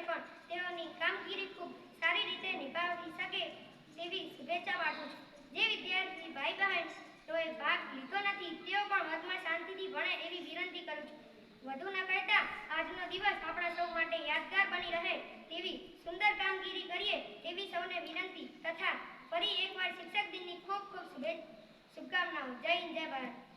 સાથી પણ તેઓની કામગીરી ખૂબ સારી રીતે નિભાવી શકે તેવી શુભેચ્છા પાઠવું છું. જે વિદ્યાર્થી ભાઈ બહેન તોએ ભાગ લીધો નથી, તેઓ પણ વધમાં શાંતિથી ભણે એવી વિનંતી કરું છું. વધુ ન કહેતા, આજનો દિવસ આપણા સૌ માટે યાદગાર બની રહે તેવી સુંદર કામગીરી કરીએ એવી સૌને વિનંતી. તથા ફરી એકવાર શિક્ષક દિનની ખૂબ ખૂબ શુભે, શુભકામનાઓ. જય હિન્દ, જય ભારત.